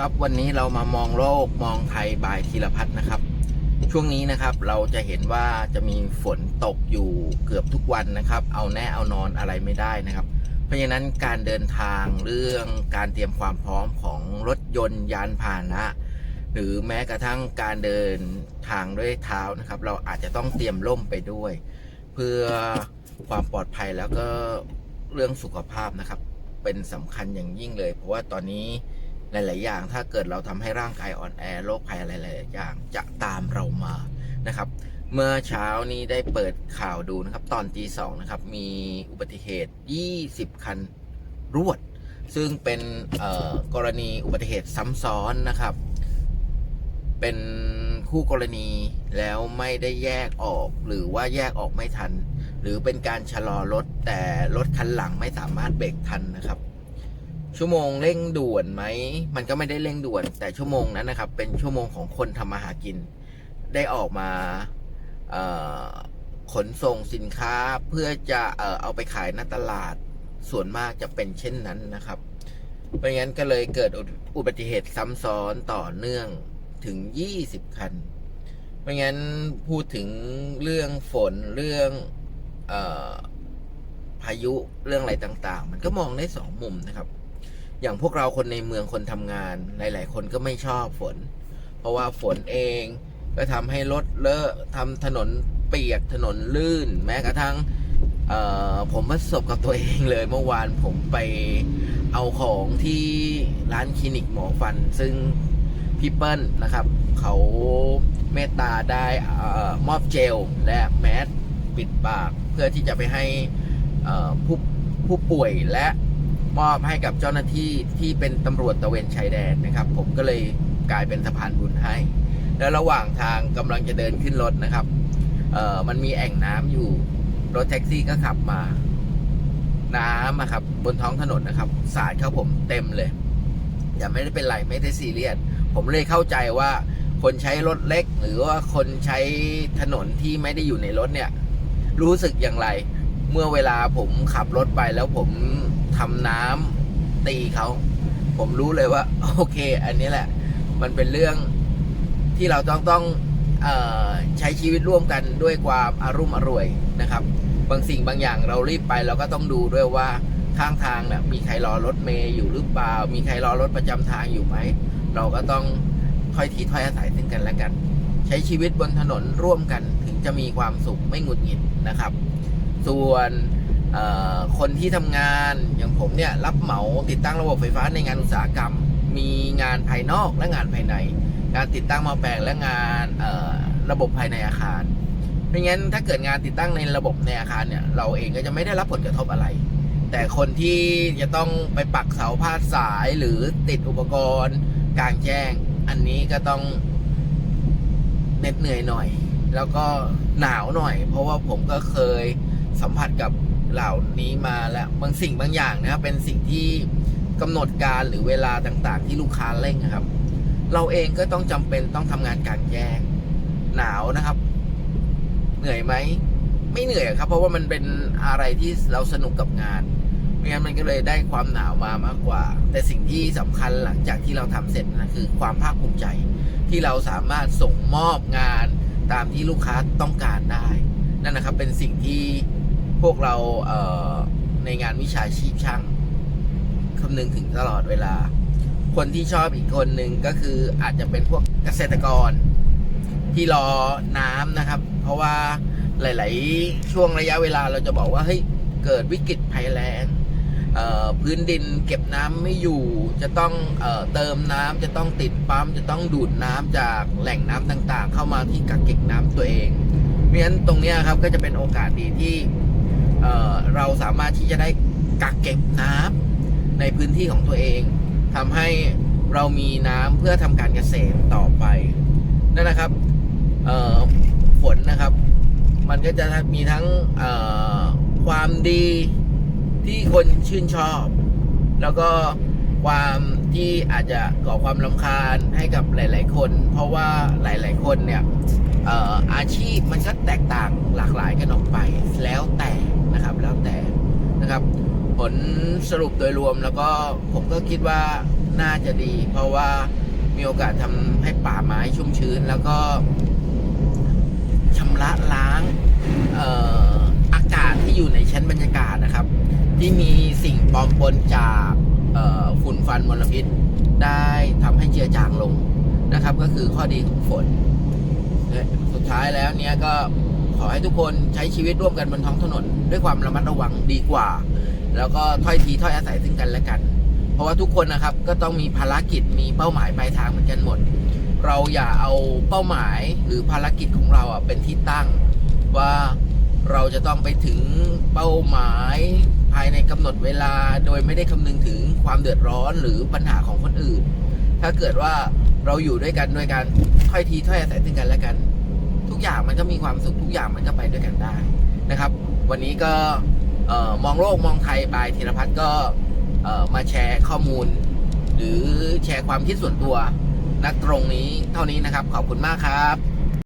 ครับวันนี้เรามามองโลกมองไทยบายธีรพัฒน์นะครับ ช่วงนี้นะครับเราจะเห็นว่าจะมีฝนตกอยู่เกือบทุกวันนะครับ เอาแน่เอานอนอะไรไม่ได้นะครับ เพราะฉะนั้นการเดินทางเรื่องการเตรียมความพร้อมของรถยนต์ยานพาหนะ หรือแม้กระทั่งการเดินทางด้วยเท้านะครับ เราอาจจะต้องเตรียมร่มไปด้วย เพื่อความปลอดภัยแล้วก็เรื่องสุขภาพนะครับ เป็นสำคัญอย่างยิ่งเลย เพราะว่าตอนนี้ หลาย ๆ อย่าง ถ้าเกิดเราทำให้ร่างกายอ่อนแอโรคภัยอะไรหลายๆอย่างจะตามเรามานะครับ เมื่อเช้านี้ได้เปิดข่าวดูนะครับ ตอนตีสองนะครับ มีอุบัติเหตุ 20 คันรวด ซึ่งเป็นกรณีอุบัติเหตุซ้ำซ้อนนะครับ เป็นคู่กรณีแล้วไม่ได้แยกออกหรือว่าแยกออกไม่ทัน หรือเป็นการชะลอรถแต่รถคันหลังไม่สามารถเบรกทันนะครับ ชั่วโมงเร่งด่วนไหม มันก็ไม่ได้เร่งด่วน แต่ชั่วโมงนั้นนะครับ เป็นชั่วโมงของคนทำมาหากิน ได้ออกมาขนส่งสินค้าเพื่อจะเออเอาไปขายหน้าตลาดส่วนมากจะเป็นเช่นนั้นนะครับ เพราะงั้นก็เลยเกิดอุบัติเหตุซ้ำซ้อนต่อเนื่องถึง 20 คัน เพราะงั้นพูดถึงเรื่องฝนเรื่องออพายุเรื่องอะไรต่าง ๆ มันก็มองได้สองมุมนะครับ อย่างพวกเราคนในเมืองคนทำงาน หลาย ๆ คนก็ไม่ชอบฝน เพราะว่าฝนเองก็ทำให้รถเลอะทำถนนเปียกถนนลื่น แม้กระทั่งผมประสบกับตัวเองเลยเมื่อวานผมไปเอาของที่ร้านคลินิกหมอฟัน ซึ่งพี่เปิ้ลนะครับ เขาเมตตาได้อมอบเจลและแมสปิดปาก เพื่อที่จะไปให้ผู้ผู้ป่วยและ มอบให้กับเจ้าหน้าที่ที่เป็นตำรวจตะเวนชายแดนนะครับ ผมก็เลยกลายเป็นสะพานบุญให้ แล้วระหว่างทางกำลังจะเดินขึ้นรถนะครับเอ่อมันมีแอ่งน้ำอยู่ รถแท็กซี่ก็ขับมา น้ำอะครับ บนท้องถนนนะครับ สาดเข้าผมเต็มเลยอย่าไม่ได้เป็นไรไม่ได้ซีเรียสผมเลยเข้าใจว่าคนใช้รถเล็ก หรือว่าคนใช้ถนนที่ไม่ได้อยู่ในรถเนี่ย รู้สึกอย่างไร เมื่อเวลาผมขับรถไปแล้วผม ทำน้ำตีเขาผมรู้เลยว่า โอเค อันนี้แหละ มันเป็นเรื่องที่เราต้องต้องออใช้ชีวิตร่วมกันด้วยความอารุ่มอร่วยนะครับ บางสิ่งบางอย่างเรารีบไปเราก็ต้องดูด้วยว่าข้างทางเนี่ยมีใครรอรถเมย์อยู่หรือเปล่า มีใครรอรถประจำทางอยู่ไหม เราก็ต้องถ้อยทีถ้อยอาศัยซึ่งกันและกัน ใช้ชีวิตบนถนนร่วมกันถึงจะมีความสุขไม่หงุดหงิดนะครับ ส่วน คนที่ทำงานอย่างผมเนี่ยรับเหมาติดตั้งระบบไฟฟ้าในงานอุตสาหกรรม มีงานภายนอกและงานภายในงานติดตั้งมาแปลงและงานระบบภายในอาคารเพราะงั้นถ้าเกิดงานติดตั้งในระบบในอาคารเนี่ยเราเองก็จะไม่ได้รับผลกระทบอะไร แต่คนที่จะต้องไปปักเสาพาดสายหรือติดอุปกรณ์กลางแจ้ง อันนี้ก็ต้องเหน็ดเหนื่อยหน่อย แล้วก็หนาวหน่อย เพราะว่าผมก็เคยสัมผัสกับ เหล่านี้มาแล้วบางสิ่งบางอย่างนะครับเป็นสิ่งที่กำหนดการหรือเวลาต่างๆ ที่ลูกค้าเร่งนะครับ เราเองก็ต้องจำเป็นต้องทำงานกลางแจ้งหนาวนะครับ เหนื่อยไหมไม่เหนื่อยครับ เพราะว่ามันเป็นอะไรที่เราสนุกกับงานไม่งั้นมันก็เลยได้ความหนาวมามากกว่า แต่สิ่งที่สำคัญหลังจากที่เราทำเสร็จนะคือความภาคภูมิใจ ที่เราสามารถส่งมอบงานตามที่ลูกค้าต้องการได้ นั่นนะครับเป็นสิ่งที่ พวกเราเในงานวิชาชีพช่างคำนึงถึงตลอดเวลา คนที่ชอบอีกคนหนึ่งก็คืออาจจะเป็นพวกเกษตรกร ที่รอน้ำนะครับ เพราะว่าหลาย ๆ ช่วงระยะเวลาเราจะบอกว่าเฮ้ยเกิดวิกฤตภัยแล้งพื้นดินเก็บน้ำไม่อยู่ จะต้องเออเติมน้ำจะต้องติดปั๊มจะต้องดูดน้ำจากแหล่งน้ำต่างๆ เข้ามาที่กักเก็บน้ำตัวเองเพราะฉะนั้นตรงนี้ครับก็จะเป็นโอกาสดีที่ เเราสามารถที่จะได้กักเก็บน้ำในพื้นที่ของตัวเองทำให้เรามีน้ำเพื่อทำการเกษตรต่อไปนั่นนะครับฝนนะครับ มันก็จะมีทั้งความดีที่คนชื่นชอบ แล้วก็ความที่อาจจะก่อความลำคาญให้กับหลาย ๆ คน เพราะว่าหลาย ๆ คนเนี่ยเอ่ออาชีพมันก็แตกต่างหลากหลายกันออกไป แล้วแต่ นะครับ แล้วแต่นะครับ ผลสรุปโดยรวมแล้วก็ผมก็คิดว่าน่าจะดี เพราะว่ามีโอกาสทำให้ป่าไม้ชุ่มชื้น แล้วก็ชำระล้างอออากาศที่อยู่ในชั้นบรรยากาศนะครับ ที่มีสิ่งปลอมปนจากฝุ่นฟันมลพิษ ได้ทำให้เจือจางลงนะครับ ก็คือข้อดีของฝน สุดท้ายแล้วเนี่ยก็ขอให้ทุกคนใช้ชีวิตร่วมกันบนท้องถนน ด้วยความระมัดระวังดีกว่า แล้วก็ถ้อยทีถ้อยอาศัยซึ่งกันและกัน เพราะว่าทุกคนนะครับก็ต้องมีภารกิจมีเป้าหมายปลายทางเหมือนกันหมด เราอย่าเอาเป้าหมายหรือภารกิจของเราอะเป็นที่ตั้ง ว่าเราจะต้องไปถึงเป้าหมายภายในกำหนดเวลาโดยไม่ได้คำนึงถึงความเดือดร้อนหรือปัญหาของคนอื่น ถ้าเกิดว่าเราอยู่ด้วยกันด้วยการถ้อยทีถ้อยอาศัยซึ่งกันและกัน อย่างมันก็มีความสุขทุกอย่างมันก็ไปด้วยกันได้นะครับ วันนี้ก็มองโลกมองไทยบายธีรพัฒน์ก็มาแชร์ข้อมูล หรือแชร์ความคิดส่วนตัวนักตรงนี้เท่านี้นะครับ ขอบคุณมากครับ